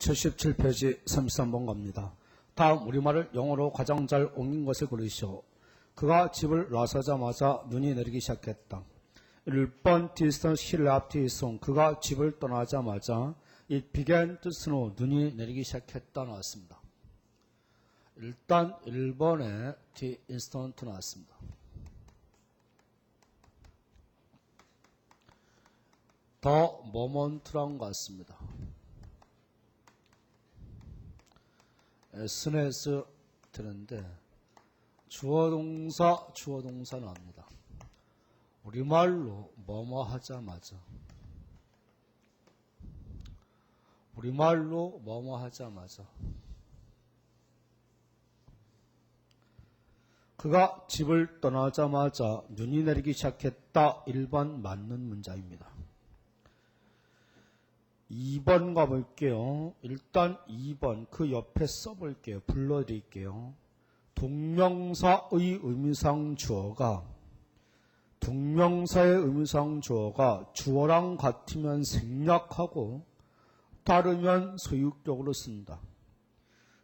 77페이지 33번 갑니다. 다음 우리말을 영어로 가장 잘 옮긴 것을 고르시오. 그가 집을 나서자마자 눈이 내리기 시작했다. 1번 distance he left his home. 그가 집을 떠나자마자 it began to snow. 눈이 내리기 시작했다 나왔습니다. 일단 1번에 the instant 나왔습니다. 더 모먼트란 것 같습니다. 스네스 되는데 주어 동사 주어 동사 나옵니다. 우리말로 뭐뭐 하자마자 우리말로 뭐뭐 하자마자 그가 집을 떠나자마자 눈이 내리기 시작했다. 1번 맞는 문장입니다. 2번 가볼게요. 일단 2번 그 옆에 써볼게요. 불러드릴게요. 동명사의 의미상 주어가 동명사의 의미상 주어가 주어랑 같으면 생략하고 다르면 소유격으로 쓴다.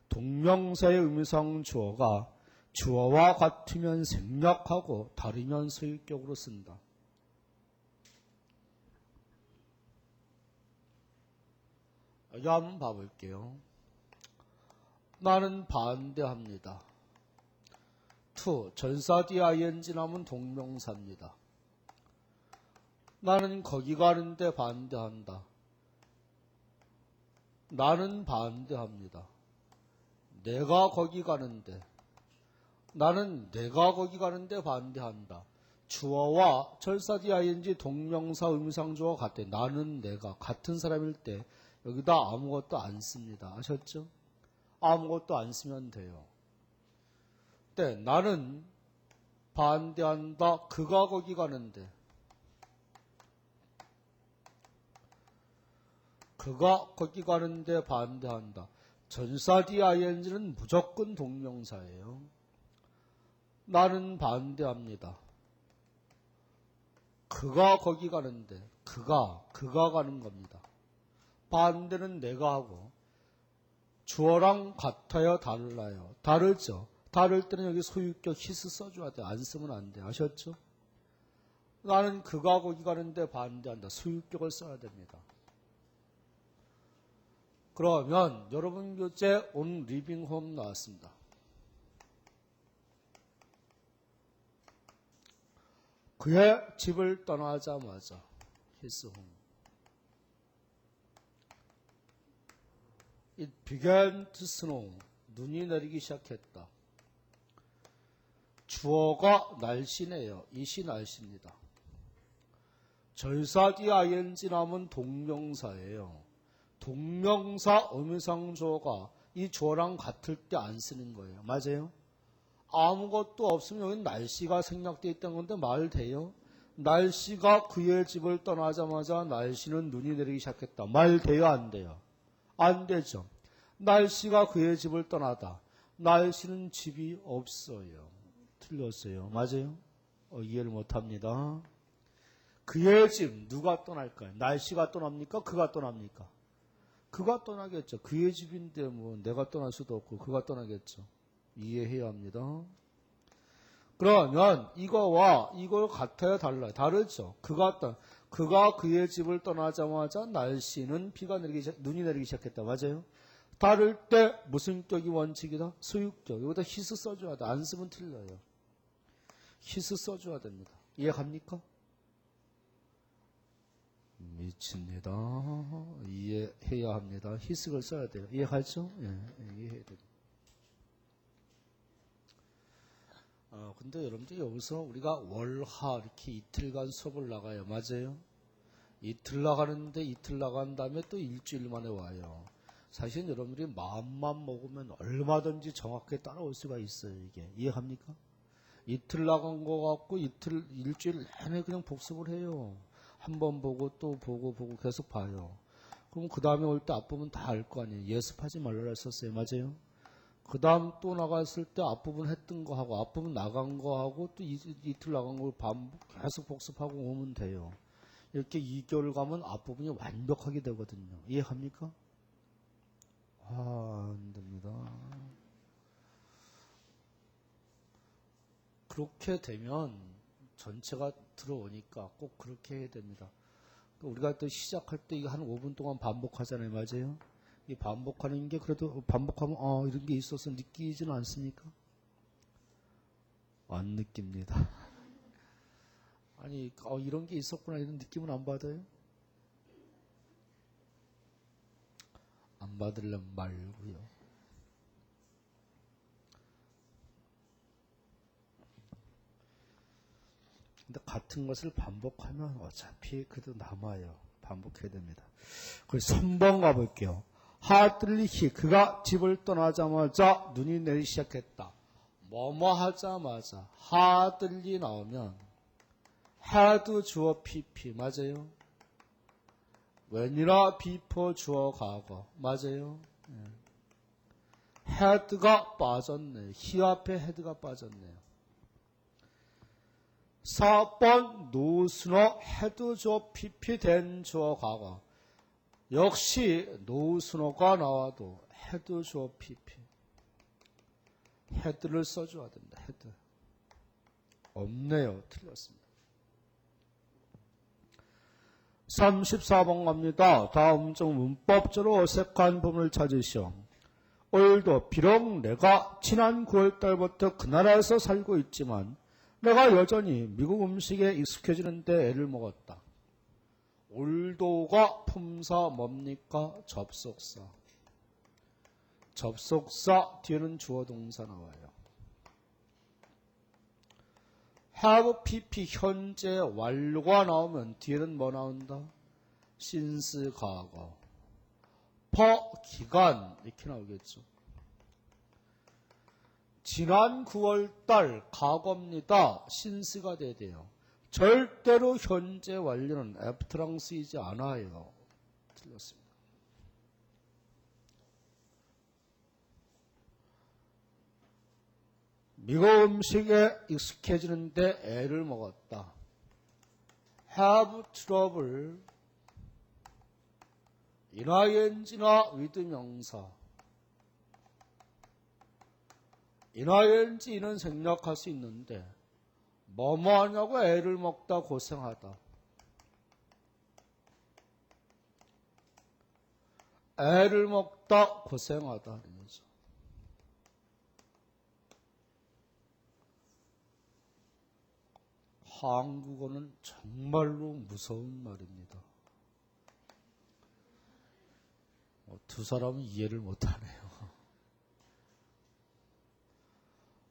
동명사의 의미상 주어가 주어와 같으면 생략하고 다르면 소유격으로 쓴다. 여기 한번 봐볼게요. 나는 반대합니다. to 전사 뒤 ing 나면 동명사입니다. 나는 거기 가는데 반대한다. 나는 반대합니다. 내가 거기 가는데 나는 내가 거기 가는데 반대한다. 주어와 절사 뒤 ing 동명사 의미상주어 같아. 나는 내가 같은 사람일 때 여기다 아무것도 안 씁니다. 아셨죠? 아무것도 안 쓰면 돼요. 때 나는 반대한다. 그가 거기 가는데 그가 거기 가는데 반대한다. 전사 뒤 ing는 무조건 동명사예요. 나는 반대합니다. 그가 거기 가는데 그가 그가 가는 겁니다. 반대는 내가 하고 주어랑 같아요 달라요. 다르죠. 다를 때는 여기 소유격 히스 써줘야 돼 안 쓰면 안 돼. 아셨죠? 나는 거기 가는데 반대한다. 소유격을 써야 됩니다. 그러면 여러분 교재 온 리빙홈 나왔습니다. 그의 집을 떠나자마자 히스 홈 It began to snow. 눈이 내리기 시작했다. 주어가 날씨네요. 이시 날씨입니다. 절사디 ing 남은 동명사예요. 동명사 의미상 주어가 이 주어랑 같을 때 안 쓰는 거예요. 맞아요? 아무것도 없으면 여기 날씨가 생략되어 있다는 건데 말 돼요? 날씨가 그의 집을 떠나자마자 날씨는 눈이 내리기 시작했다. 말 돼요? 안 돼요? 안 되죠. 날씨가 그의 집을 떠나다. 날씨는 집이 없어요. 틀렸어요. 맞아요? 어, 이해를 못합니다. 그의 집 누가 떠날까요? 날씨가 떠납니까? 그가 떠납니까? 그가 떠나겠죠. 그의 집인데 뭐 내가 떠날 수도 없고 그가 떠나겠죠. 이해해야 합니다. 그러면 이거와 이거 같아요, 달라요? 다르죠. 그가 떠 그가 그의 집을 떠나자마자 날씨는 비가 내리기 시작, 눈이 내리기 시작했다. 맞아요? 다를 때 무슨 격이 원칙이다? 소유격. 여기다 히스 써줘야 돼. 안 쓰면 틀려요. 히스 써줘야 됩니다. 이해갑니까? 미칩니다. 이해해야 합니다. 히스를 써야 돼요. 이해가죠? 예, 예, 이해해야 됩니다. 어, 근데 여러분들 여기서 우리가 월하 이렇게 이틀간 수업을 나가요. 맞아요? 이틀 나가는데 이틀 나간 다음에 또 일주일 만에 와요. 사실 여러분들이 마음만 먹으면 얼마든지 정확하게 따라올 수가 있어요. 이게 이해합니까? 이틀 나간 거 갖고 이틀 일주일 내내 그냥 복습을 해요. 한 번 보고 또 보고 보고 계속 봐요. 그럼 그 다음에 올 때 앞부분 다 알 거 아니에요. 예습하지 말라 했었어요. 맞아요? 그 다음 또 나갔을 때 앞부분 했던 거 하고 앞부분 나간 거 하고 또 이, 이틀 나간 걸 반복 계속 복습하고 오면 돼요. 이렇게 2개월 가면 앞부분이 완벽하게 되거든요. 이해합니까? 아, 안 됩니다. 그렇게 되면 전체가 들어오니까 꼭 그렇게 해야 됩니다. 우리가 또 시작할 때 이거 한 5분 동안 반복하잖아요. 맞아요? 이 반복하는 게 그래도 반복하면 어, 이런 게 있어서 느끼지는 않습니까? 안 느낍니다. 아니, 어, 이런 게 있었구나 이런 느낌은 안 받아요? 안 받으려면 말고요. 근데 같은 것을 반복하면 어차피 그래도 남아요. 반복해야 됩니다. 그래서 3번 가볼게요. 하들리히 그가 집을 떠나자마자 눈이 내리기 시작했다. 뭐뭐 하자마자 하들리 나오면 had 주어 pp 맞아요? when이라 before 주어 과거 맞아요? 예. had가 빠졌네요. he 앞에 had가 빠졌네요. 4번 노스너 헤드 주어 pp 된 주어 과거 역시 노스너가 나와도 헤드 주어 pp 헤드를 써줘야 됩니다. 헤드 없네요. 틀렸습니다. 34번 갑니다. 다음 중 문법적으로 어색한 부분을 찾으시오. 오늘도 비록 내가 지난 9월달부터 그 나라에서 살고 있지만 내가 여전히 미국 음식에 익숙해지는데 애를 먹었다. 올도가 품사 뭡니까? 접속사. 접속사 뒤에는 주어 동사 나와요. Have pp 현재 완료가 나오면 뒤에는 뭐 나온다? since 과거. per 기간 이렇게 나오겠죠. 지난 9월달 과거입니다. 신스가 돼야 돼요. 절대로 현재 완료는 애프터랑 쓰이지 않아요. 틀렸습니다. 미국 음식에 익숙해지는데 애를 먹었다. have trouble 인하연지나 위드 명사 인하연지는 생략할 수 있는데 뭐뭐 하냐고 애를 먹다 고생하다. 애를 먹다 고생하다. 이거죠. 한국어는 정말로 무서운 말입니다. 어, 두 사람은 이해를 못하네요.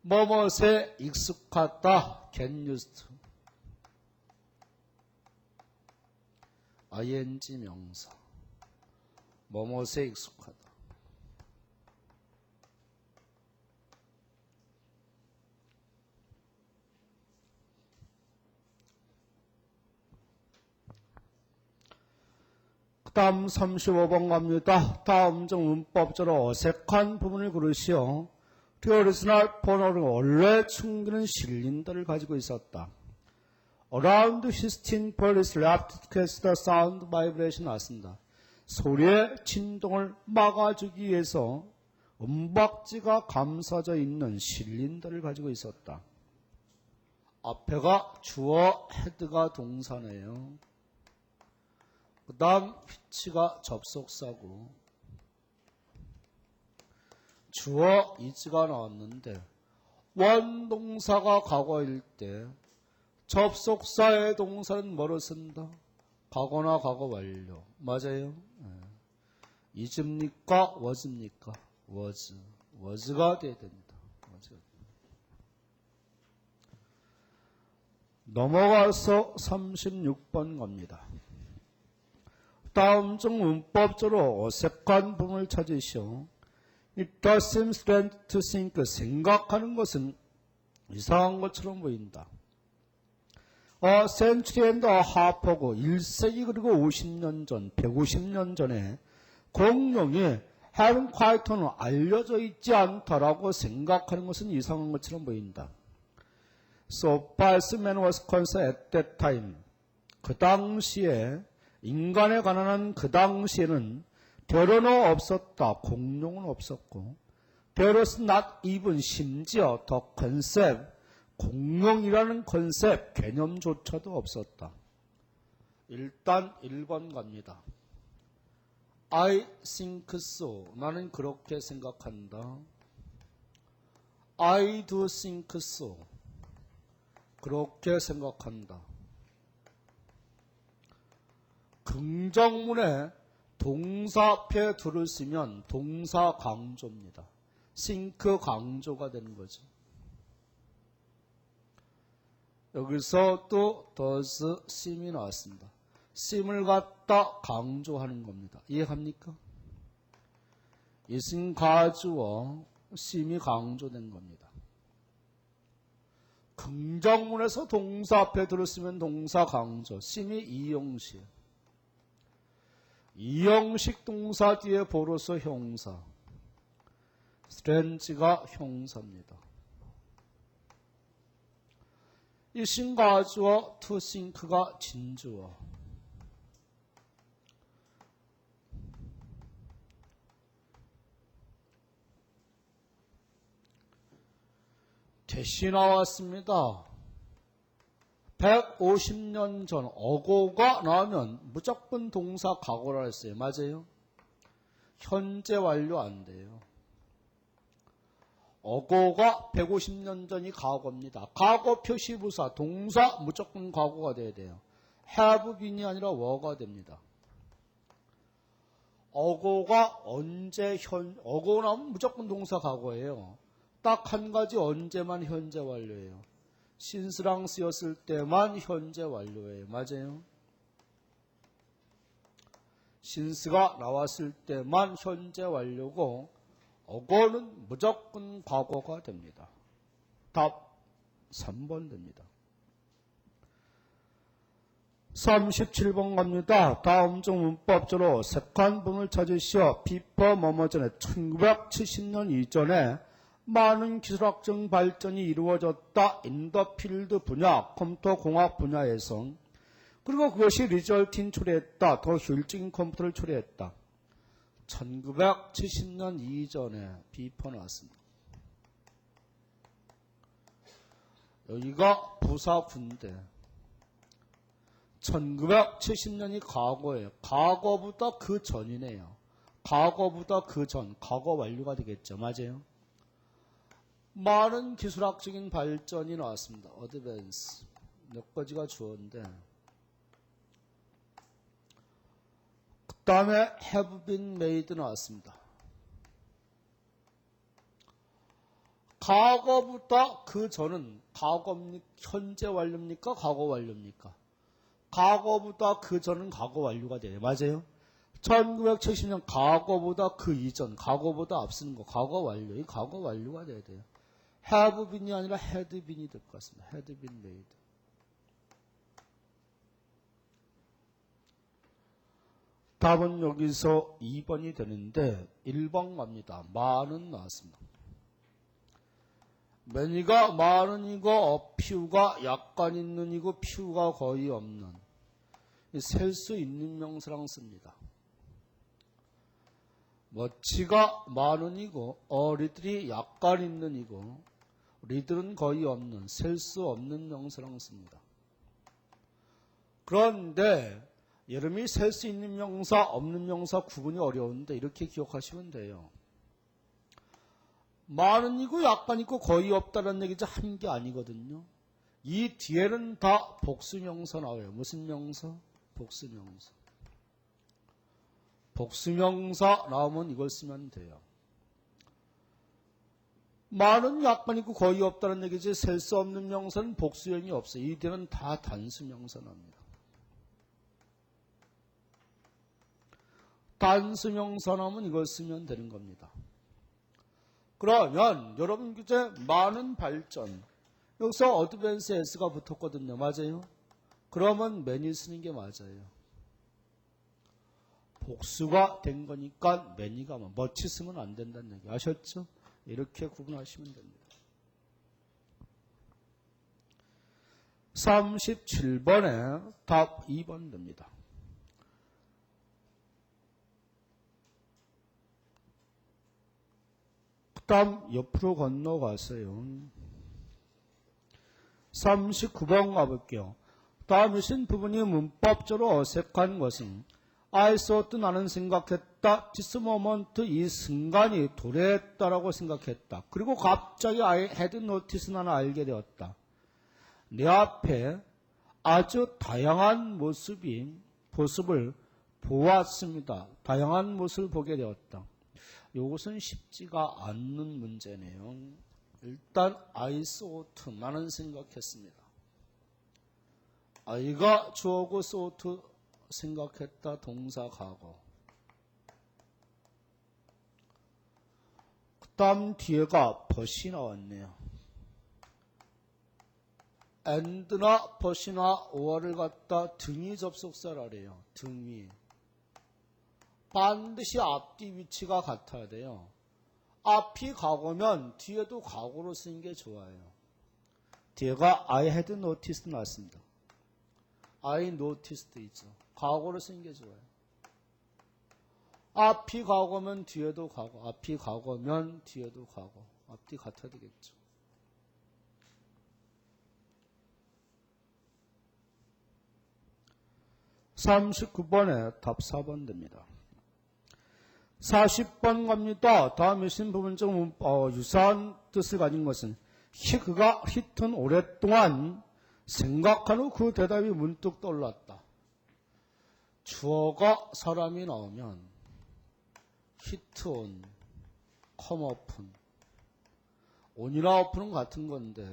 뭐뭇에 익숙하다. get used ing 명사. 뭐뭇에 익숙하다. 그 다음 35번 갑니다. 다음 중 문법적으로 어색한 부분을 고르시오. 리얼리스날 번호를 원래 충분한 실린더를 가지고 있었다. Around 16 police left to catch the sound vibration 나왔습니다. 소리의 진동을 막아주기 위해서 음박지가 감싸져 있는 실린더를 가지고 있었다. 앞에가 주어 헤드가 동사네요. 그 다음 위치가 접속사고 주어 이즈가 나왔는데 원동사가 과거일 때 접속사의 동사는 뭐로 쓴다? 과거나 과거 완료. 맞아요? 네. 이즈입니까? was입니까? was. was가 돼야 was가. 넘어가서 36번 갑니다. 다음 중 문법적으로 어색한 부분을 찾으시오. It does seem strange to think. 생각하는 것은 이상한 것처럼 보인다. 어, 센츄리 앤드 하퍼고 1세기 그리고 50년 전, 150년 전에 공룡이 헤븐 콰이터는 알려져 있지 않다라고 생각하는 것은 이상한 것처럼 보인다. So, Bassman was concerned at that time. 그 당시에 인간에 관한 그 당시에는 대로는 없었다. 공룡은 없었고 was not even 심지어 더 컨셉 공룡이라는 컨셉 개념조차도 없었다. 일단 1번 갑니다. I think so. 나는 그렇게 생각한다. I do think so. 그렇게 생각한다. 긍정문에 동사 앞에 둘을 쓰면 동사 강조입니다. think 강조가 되는 거죠. 여기서 또 does seem이 나왔습니다. seem을 갖다 강조하는 겁니다. 이해합니까? 이승 가주어 seem이 강조된 겁니다. 긍정문에서 동사 앞에 들었으면 동사 강조, seem이 이용식. 이형식 동사 뒤에 보로서 형사. strange가 형사입니다. 이 to think가 진주어. 대시 나왔습니다. 150년 전 어고가 나오면 무조건 동사 과거라 했어요. 맞아요? 현재 완료 안 돼요. 어고가 150년 전이 과거입니다. 과거 표시 부사 동사 무조건 과거가 돼야 돼요. have been이 아니라 were가 됩니다. 어고가 언제 현 어고 나오면 무조건 동사 과거예요. 딱 한 가지 언제만 현재 완료예요. 신스랑 쓰였을 때만 현재 완료예요. 맞아요? 신스가 나왔을 때만 현재 완료고 어거는 무조건 과거가 됩니다. 답 3번 됩니다. 37번 갑니다. 다음 중 문법적으로 색한분을 찾으시어 비퍼 뭐뭐 전에 1970년 이전에 많은 기술학적 발전이 이루어졌다. 인더필드 분야, 컴퓨터 공학 분야에서 그리고 그것이 리절팅 초래했다. 더 효율적인 컴퓨터를 초래했다. 1970년 이전에 비퍼 나왔습니다. 여기가 부사 군대. 1970년이 과거예요. 과거보다 그 전이네요. 과거보다 그 전, 과거 완료가 되겠죠. 맞아요? 많은 기술학적인 발전이 나왔습니다. 어드밴스. 몇 가지가 주었는데. 그 다음에 been made 나왔습니다. 과거보다 그 전은 과거입니까? 현재 완료입니까? 과거 완료입니까? 과거보다 그 전은 과거 완료가 돼요. 맞아요? 1970년 과거보다 그 이전, 과거보다 앞서는 거, 과거 완료. 이 과거 완료가 돼야 돼요. Been이 아니라 been이 될 것 같습니다. been made. 답은 여기서 2번이 되는데 1번 갑니다. 많은 나왔습니다. 매니가 많은 이고 어피우가 약간 있는 이고 피우가 거의 없는 셀 수 있는 명사랑 씁니다. 멋지가 많은 이고 어리들이 약간 있는 이고 리들은 거의 없는 셀 수 없는 명사랑 씁니다. 그런데 여러분이 셀 수 있는 명사, 없는 명사 구분이 어려운데 이렇게 기억하시면 돼요. 많은 이고 약간 있고 거의 없다는 얘기죠. 한 게 아니거든요. 이 뒤에는 다 복수명사 나와요. 무슨 명사? 복수명사. 복수명사 나오면 이걸 쓰면 돼요. 많은 약간 있고 거의 없다는 얘기지 셀 수 없는 명사는 복수형이 없어요. 이 뒤에는 다 단수 명사 납니다. 단수 명사 나오면 이걸 쓰면 되는 겁니다. 그러면 여러분 이제 많은 발전 여기서 어드밴스 S가 붙었거든요. 맞아요? 그러면 매니 쓰는 게 맞아요. 복수가 된 거니까 매니가 멋지 쓰면 안 된다는 얘기 아셨죠? 이렇게 구분하시면 됩니다. 37번에 답 2번 됩니다. 그 다음 옆으로 건너가세요. 39번 가볼게요. 다음이신 부분이 문법적으로 어색한 것은 Thought 나는 생각했다. This moment 이 순간이 도래했다라고 생각했다. 그리고 갑자기 I had noticed 나는 알게 되었다. 내 앞에 아주 다양한 모습이 모습을 보았습니다. 다양한 모습을 보게 되었다. 이것은 쉽지가 않는 문제네요. 일단 thought 나는 생각했습니다. 아이가 주어고 thought 생각했다 동사 과거. 그 다음 뒤에가 벗이 나왔네요. and나 벗이나 오어를 갖다 등이 접속사라래요. 등이. 반드시 앞뒤 위치가 같아야 돼요. 앞이 과거면 뒤에도 과거로 쓰는 게 좋아요. 뒤에가 I had noticed 나왔습니다. I noticed 있죠. 과거로 좋아요. 앞이 과거면 뒤에도 과거, 앞이 과거면 뒤에도 과거. 앞뒤 같아야 되겠죠. (39번에) 답 4번 됩니다. 40번 갑니다. 다음에 신부분적 어, 유사한 뜻을 가진 것은 히, 그가 히튼 오랫동안 생각한 후 그 대답이 문득 떠올랐다. 주어가 사람이 나오면 히트 온, 컴오픈, 온이나 오픈은 같은 건데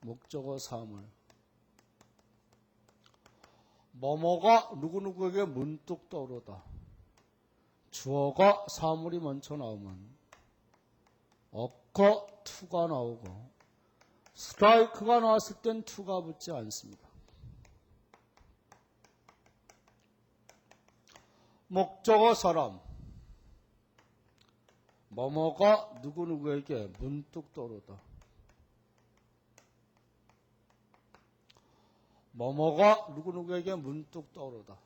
목적어 사물 뭐뭐가 누구누구에게 문득 떠오르다. 주어가 사물이 먼저 나오면 어커 투가 나오고 스트라이크가 나왔을 땐 투가 붙지 않습니다. 목적어 사람 뭐뭐가 누구누구에게 문득 떠오르다. 뭐뭐가 누구누구에게 문득 떠오르다.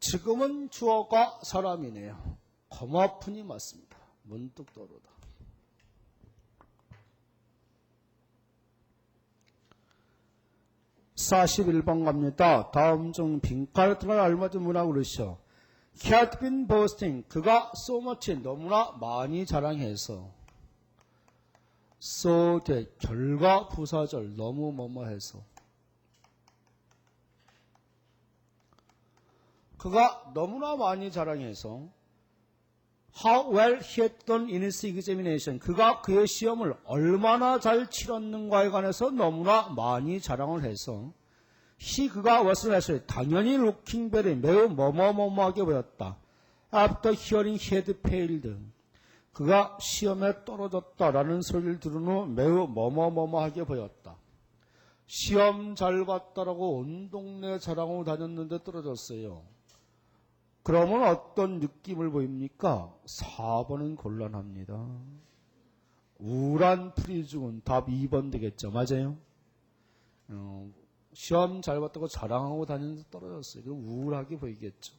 지금은 주어가 사람이네요. 거마푼이 맞습니다. 문득 떠오르다. (41번) 갑니다. 다음 중 빈카르트가 알맞은 문학. He had been boasting. 그가 so much 너무나 많이 자랑해서 so that 결과 부사절 너무 뭐뭐 해서 그가 너무나 많이 자랑해서 how well he had done in his examination 그가 그의 시험을 얼마나 잘 치렀는가에 관해서 너무나 많이 자랑을 해서 he 그가 was 했어요. 당연히 looking very 매우 뭐뭐뭐뭐하게 보였다. after hearing he had failed 그가 시험에 떨어졌다라는 소리를 들은 후 매우 뭐뭐뭐뭐하게 보였다. 시험 잘 봤다라고 온 동네 자랑하고 다녔는데 떨어졌어요. 그러면 어떤 느낌을 보입니까? 4번은 곤란합니다. 우울한 죽은 답 2번 되겠죠. 맞아요? 어, 시험 잘 봤다고 자랑하고 다니면서 떨어졌어요. 그럼 우울하게 보이겠죠.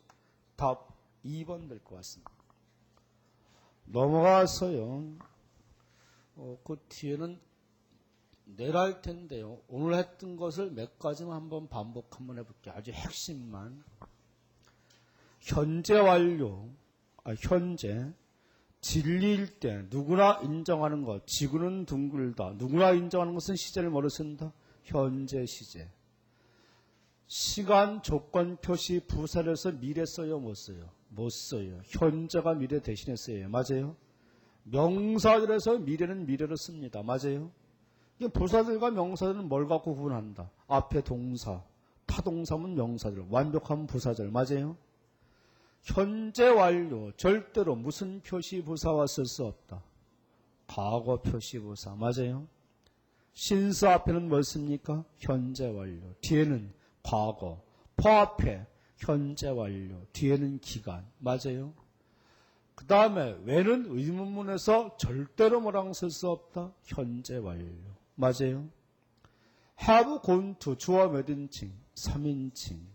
답 2번 될 것 같습니다. 넘어가서요. 어, 그 뒤에는 내려할 텐데요. 오늘 했던 것을 몇 가지만 한번 반복 한번 해볼게요. 아주 핵심만. 현재 완료, 아, 현재 진리일 때 누구나 인정하는 것, 지구는 둥글다. 누구나 인정하는 것은 시제를 뭐로 쓴다? 현재 시제. 시간 조건 표시 부사를 서 미래 써요, 못 써요? 못 써요. 현재가 미래 대신에 써요. 맞아요? 명사들에서 미래는 미래로 씁니다. 맞아요? 부사들과 명사들은 뭘 갖고 구분한다? 앞에 동사, 타동사면 명사들, 완벽한 부사절. 맞아요? 현재 완료, 절대로 무슨 표시 부사와 쓸 수 없다. 과거 표시 부사. 맞아요? 신스 앞에는 뭘 씁니까? 현재 완료. 뒤에는 과거. 포 앞에 현재 완료. 뒤에는 기간. 맞아요? 그 다음에 왜는 의문문에서 절대로 뭐랑 쓸 수 없다? 현재 완료. 맞아요? have gone to 주어 몇 인칭? 3인칭.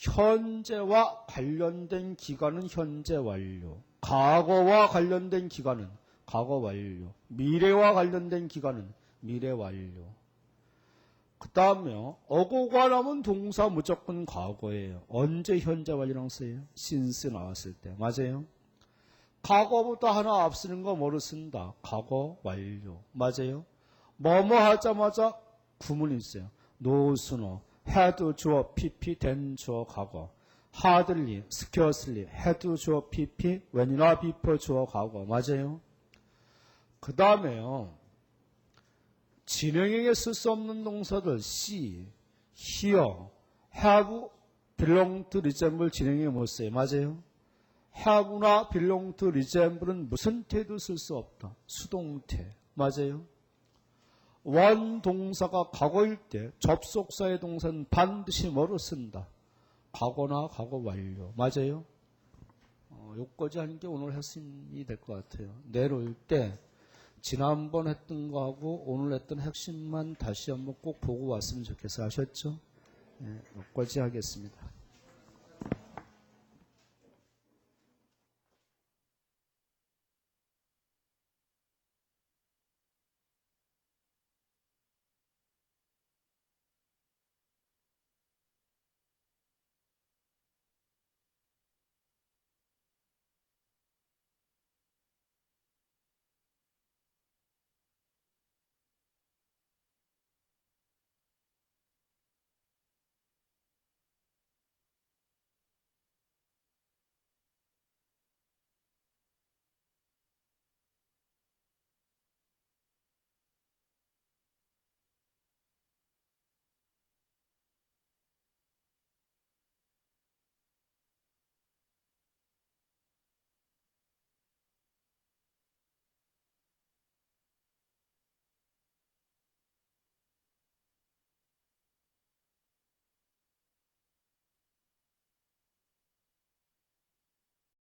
현재와 관련된 기간은 현재 완료. 과거와 관련된 기간은 과거 완료. 미래와 관련된 기간은 미래 완료. 그 다음에 나면 동사 무조건 과거예요. 언제 현재 완료랑 써요? 신스 나왔을 때. 맞아요? 과거보다 하나 앞서는 거 뭐로 쓴다? 과거 완료. 맞아요? 뭐뭐 하자마자 구문이 있어요. 노스노, had 주어 pp 된 주어 과거. hardly, scarcely, had 주어 pp when이나 before 주어 과거. 맞아요? 그 다음에요. 진행형에 쓸 수 없는 동사들 see, hear, have, belong to resemble 진행형에 못 써요. 맞아요? have나 belong to resemble은 무슨 태도 쓸 수 없다. 수동태. 맞아요? 원 동사가 과거일 때 접속사의 동사는 반드시 뭐로 쓴다. 과거나 과거 완료. 맞아요? 어, 요까지 하는 게 오늘 핵심이 될 것 같아요. 내려올 때 지난번 했던 거하고 오늘 했던 핵심만 다시 한번 꼭 보고 왔으면 좋겠어요. 아셨죠? 네, 여기까지 하겠습니다.